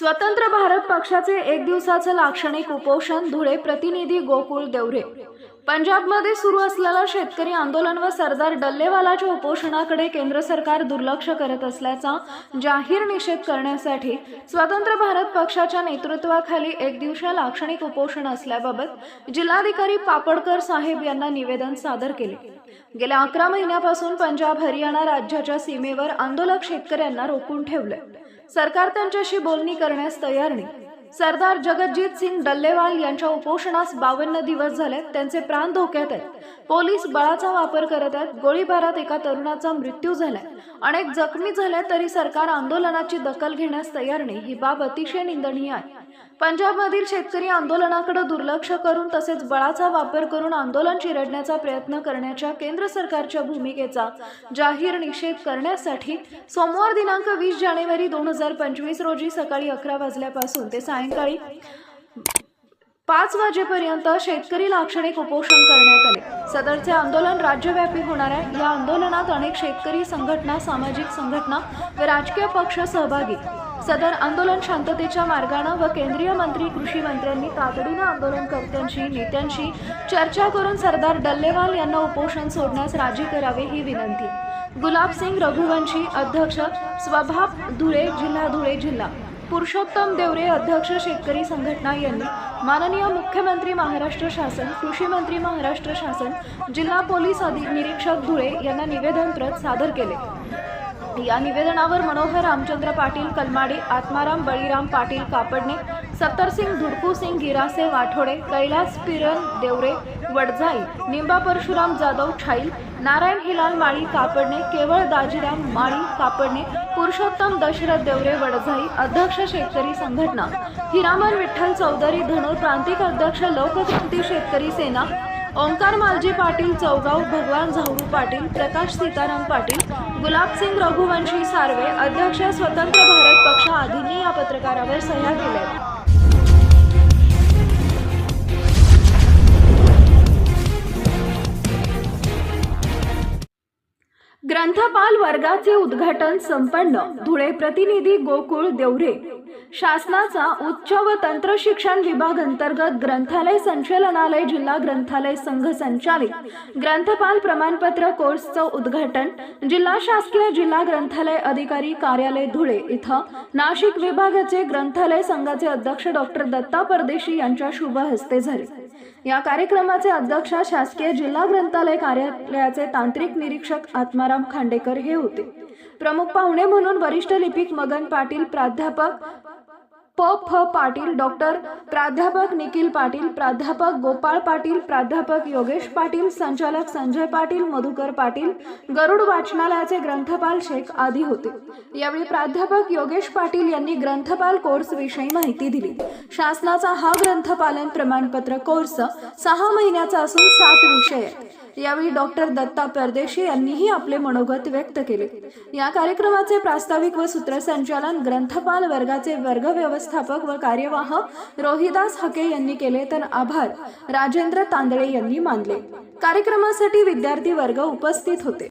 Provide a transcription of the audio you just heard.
स्वतंत्र भारत पक्षाचे एक दिवसाचं लाक्षणिक उपोषण धुळे प्रतिनिधी गोकुळ देवरे. पंजाबमध्ये सुरू असलेलं शेतकरी आंदोलन व सरदार डल्लेवालाच्या उपोषणाकडे केंद्र सरकार दुर्लक्ष करत असल्याचा जाहीर निषेध करण्यासाठी स्वतंत्र भारत पक्षाच्या नेतृत्वाखाली एक दिवसीय लाक्षणिक उपोषण असल्याबाबत जिल्हाधिकारी पापडकर साहेब यांना निवेदन सादर केले. गेल्या अकरा महिन्यापासून पंजाब हरियाणा राज्याच्या सीमेवर आंदोलक शेतकऱ्यांना रोखून ठेवले सरकार त्यांच्याशी बोलणी करण्यास तयार नाही. सरदार जगजीत सिंग डल्लेवाल यांच्या उपोषणास बावन्न दिवस झाले. त्यांचे प्राण धोक्यात आहेत. पोलीस बळाचा वापर करत आहेत. गोळीबारात एका तरुणाचा मृत्यू झालाय. अनेक जखमी झाले तरी सरकार आंदोलनाची दखल घेण्यास तयार नाही. ही बाब अतिशय निंदनीय आहे. पंजाबमधील शेतकरी आंदोलनाकडे दुर्लक्ष करून तसेच बळाचा वापर करून आंदोलन चिरडण्याचा प्रयत्न करण्याच्या केंद्र सरकारच्या भूमिकेचा जाहीर निषेध करण्यासाठी सोमवार दिनांक वीस जानेवारी दोन हजार पंचवीस रोजी सकाळी अकरा वाजल्यापासून ते सायंकाळी पाच वाजेपर्यंत शेतकरी लाक्षणिक उपोषण करण्यात आले. सदरचे आंदोलन राज्यव्यापी होणार आहे. या आंदोलनात अनेक शेतकरी संघटना सामाजिक संघटना व राजकीय पक्ष सहभागी. सदर आंदोलन शांततेच्या मार्गानं व केंद्रीय मंत्री कृषी मंत्र्यांनी तातडीनं आंदोलनकर्त्यांशी नेत्यांशी चर्चा करून सरदार डल्लेवाल यांना उपोषण सोडण्यास राजी करावे ही विनंती. गुलाबसिंग रघुवंशी अध्यक्ष स्वभाव धुळे जिल्हा धुळे जिल्हा. पुरुषोत्तम देवरे अध्यक्ष शेतकरी संघटना यांनी माननीय मुख्यमंत्री महाराष्ट्र शासन कृषी मंत्री महाराष्ट्र शासन जिल्हा पोलीस अधि निरीक्षक धुळे यांना निवेदन प्रत सादर केले. या निवेदनावर मनोहर रामचंद्र पाटील कलमाडे आत्माराम बळीराम पाटील कापडणे सत्तरसिंग धुडकूसिंग गिरासे वाठोडे कैलास पिरन देवरे वडजाई निंबा परशुराम जाधव छाईल नारायण हिलाल माळी कापडणे केवळ दाजीराम माळी कापडणे पुरुषोत्तम दशरथ देवरे वडजाई अध्यक्ष शेतकरी संघटना हिरामन विठ्ठल चौधरी धनुर प्रांतिक अध्यक्ष लोकक्रांती शेतकरी सेना ओंकार मालजी पाटील चौगाव भगवान झाऊ पाटील प्रकाश सीताराम पाटील गुलाबसिंग रघुवंशी सार्वे अध्यक्ष स्वतंत्र भारत पक्ष आदींनी या पत्रकारावर सह्या केल्या ग्रंथपाल वर्गाचे उद्घाटन संपन्न. धुळे प्रतिनिधी गोकुळ देवरे. शासनाचा उच्च व तंत्र शिक्षण विभाग अंतर्गत ग्रंथालय संचालनालय जिल्हा ग्रंथालय संघ संचालित. ग्रंथपाल प्रमाणपत्र कोर्सचं उद्घाटन जिल्हा शासकीय जिल्हा ग्रंथालय अधिकारी कार्यालय धुळे इथं. नाशिक विभागाचे ग्रंथालय संघाचे अध्यक्ष डॉक्टर दत्ता परदेशी यांच्या शुभ हस्ते झाले. या कार्यक्रमाचे अध्यक्ष शासकीय जिल्हा ग्रंथालय कार्यालयाचे तांत्रिक निरीक्षक आत्माराम खांडेकर हे होते. प्रमुख पाहुणे म्हणून वरिष्ठ लिपिक मगन पाटील प्राध्यापक प फ पाटील डॉक्टर प्राध्यापक निखिल पाटील प्राध्यापक गोपाळ पाटील प्राध्यापक योगेश पाटील संचालक संजय पाटील मधुकर पाटील गरुड वाचनालयाचे ग्रंथपाल शेख आदी होते. यावेळी प्राध्यापक योगेश पाटील यांनी ग्रंथपाल कोर्स विषयी माहिती दिली. शासनाचा हा ग्रंथपालन प्रमाणपत्र कोर्स सहा महिन्याचा असून सात विषय आहेत. यावेळी डॉक्टर दत्ता परदेशी यांनीही आपले मनोगत व्यक्त केले. या कार्यक्रमाचे प्रास्ताविक व सूत्रसंचालन ग्रंथपाल वर्गाचे वर्ग व्यवस्थापक व कार्यवाह रोहिदास हके यांनी केले तर आभार राजेंद्र तांदळे यांनी मानले. कार्यक्रमासाठी विद्यार्थी वर्ग उपस्थित होते.